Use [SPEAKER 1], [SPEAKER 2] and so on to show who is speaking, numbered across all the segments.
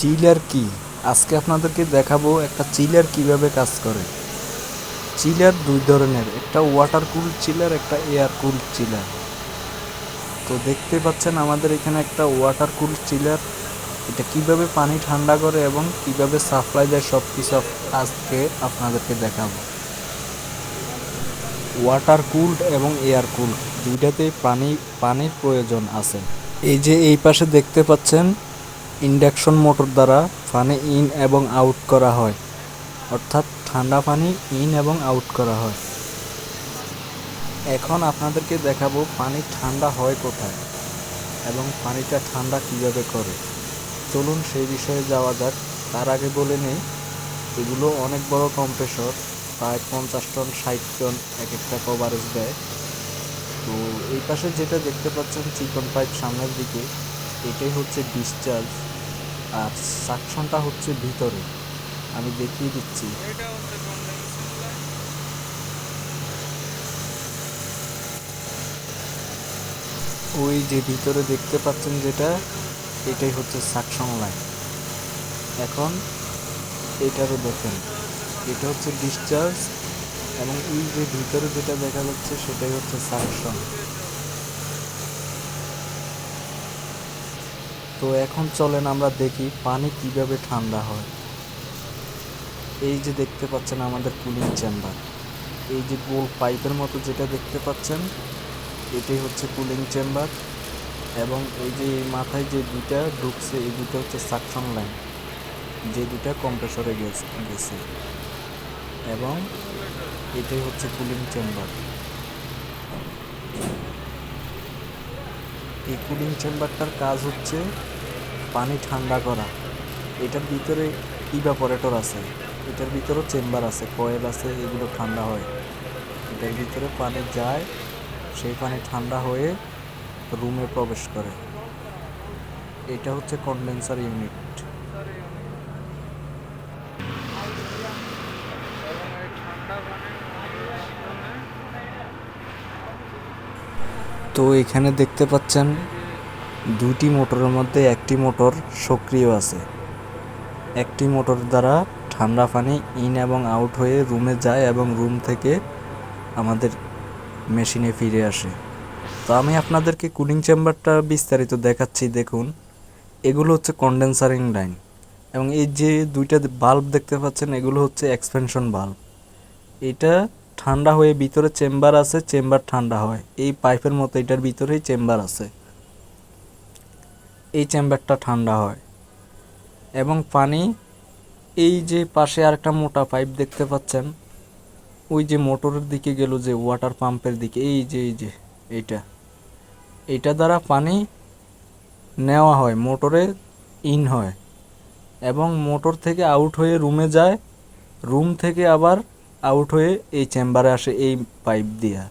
[SPEAKER 1] Chiller কি? আজকে আপনাদেরকে দেখাবো একটা চিলার কীভাবে কাজ করে। চিলার দুই ধরনের, একটা ওয়াটার কুল চিলার, একটা এয়ার কুল চিলার। তো দেখতে পাচ্ছেন আমাদের এখানে একটা ওয়াটার কুল চিলার। এটা কীভাবে পানি ঠান্ডা করে এবং কীভাবে সাপ্লাই দেয় সব কিছু আজকে আপনাদেরকে দেখাবো। ওয়াটার কুলড এবং এয়ার কুলড দুইটাতেই পানি, পানির প্রয়োজন আছে। এই যে এই পাশে দেখতে পাচ্ছেন ইন্ডাকশন মোটর দ্বারা পানি ইন এবং আউট করা হয়। অর্থাৎ ঠান্ডা পানি ইন এবং আউট করা হয়। এখন আপনাদেরকে দেখাবো পানি ঠান্ডা হয় কোথায় এবং পানিটা ঠান্ডা কীভাবে করে। চলুন সেই বিষয়ে যাওয়া যাক। তার আগে বলে নেই, এগুলো অনেক বড় কম্প্রেসর প্রায় পঞ্চাশ টন, ষাট টন এক একটা কভারেজ দেয়। তো এই পাশে যেটা দেখতে পাচ্ছেন চিকন পাইপ সামনের দিকে, এটাই হচ্ছে ডিসচার্জ আর সাকশনটা হচ্ছে ভিতরে। আমি দেখিয়ে দিচ্ছি। ওই যে ভিতরে দেখতে পাচ্ছেন যেটা এটাই হচ্ছে সাকশন লাইন। এখন এটারও দেখেন। এটা হচ্ছে ডিসচার্জ এবং এই যে ভিতরে যেটা দেখা যাচ্ছে সেটাই হচ্ছে সাকশন। তো এখন চলেন আমরা দেখি পানি কীভাবে ঠান্ডা হয়। এই যে দেখতে পাচ্ছেন আমাদের কুলিং চেম্বার। এই যে গোল পাইপের মতো যেটা দেখতে পাচ্ছেন, এটাই হচ্ছে কুলিং চেম্বার এবং এই যে মাথায় যে দুইটা ঢুকছে, এই দুটো হচ্ছে সাকশন লাইন। যে দুটা কম্প্রেসরে গেছে। এবং এটাই হচ্ছে কুলিং চেম্বার। এই কুলিং চেম্বারটার কাজ হচ্ছে পানি ঠান্ডা করা। এটার ভিতরে ইভাপোরেটর আছে, এটার ভিতরেও চেম্বার আছে কয়েল আছে, এগুলো ঠান্ডা হয়। এটার ভিতরে পানি যায়, সেই পানি ঠান্ডা হয়ে রুমে প্রবেশ করে। এটা হচ্ছে কন্ডেন্সার ইউনিট তো এখানে দেখতে পাচ্ছেন দুটি মোটরের মধ্যে একটি মোটর সক্রিয় আছে। একটি মোটর দ্বারা ঠান্ডা পানি ইন এবং আউট হয়ে রুমে যায় এবং রুম থেকে আমাদের মেশিনে ফিরে আসে। তো আমি আপনাদেরকে কুলিং চেম্বারটা বিস্তারিত দেখাচ্ছি, দেখুন। এগুলো হচ্ছে কন্ডেন্সারিং লাইন এবং এই যে দুইটা বাল্ব দেখতে পাচ্ছেন, এগুলো হচ্ছে এক্সপেনশন বাল্ব এটা ঠান্ডা হয়ে ভিতরে চেম্বার আছে, চেম্বার ঠান্ডা হয়। এই পাইপের মতো এটার ভিতরেই চেম্বার আছে। এই চেম্বারটা ঠান্ডা হয়। এবং পানি, এই যে পাশে আরেকটা মোটা পাইপ দেখতে পাচ্ছেন, ওই যে মোটরের দিকে গেল যে ওয়াটার পাম্পের দিকে, এই যে এই যে, এইটা। এইটা দ্বারা পানি নেওয়া হয়, মোটরে ইন হয়। এবং মোটর থেকে আউট হয়ে রুমে যায়। রুম থেকে আবার আউট হয়ে এই চেম্বারে আসে এই পাইপ দিয়া।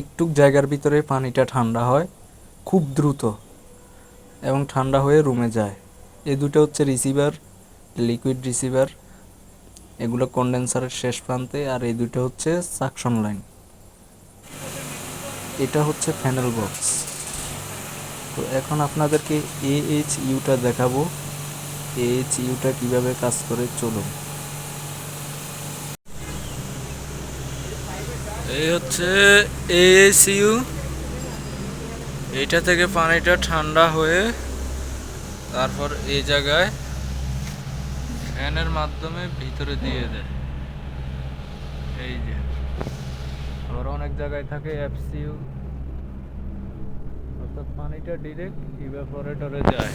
[SPEAKER 1] একটু জায়গার ভিতরে পানিটা ঠান্ডা হয়, খুব দ্রুত, এবং ঠান্ডা হয়ে রুমে যায়। এই দুটো হচ্ছে রিসিভার, লিকুইড রিসিভার, এগুলো কন্ডেন্সারের শেষ প্রান্তে, আর এই দুটো হচ্ছে সাকশন লাইন। এটা হচ্ছে ফ্যানেল বক্স। তো এখন আপনাদেরকে এ এইচ ইউটা দেখাবো। এ এইচ ইউটা কীভাবে কাজ করে চলুন।
[SPEAKER 2] এই হচ্ছে এএসইউ এইটা থেকে পানিটা ঠান্ডা হয়ে তারপর এই জায়গায় ফ্যানের মাধ্যমে ভিতরে দিয়ে দেয়। এই যে। আবার অনেক জায়গায় থাকে এফসিউ অর্থাৎ পানিটা ডিরেক্ট ইভাপোরেটরে যায়।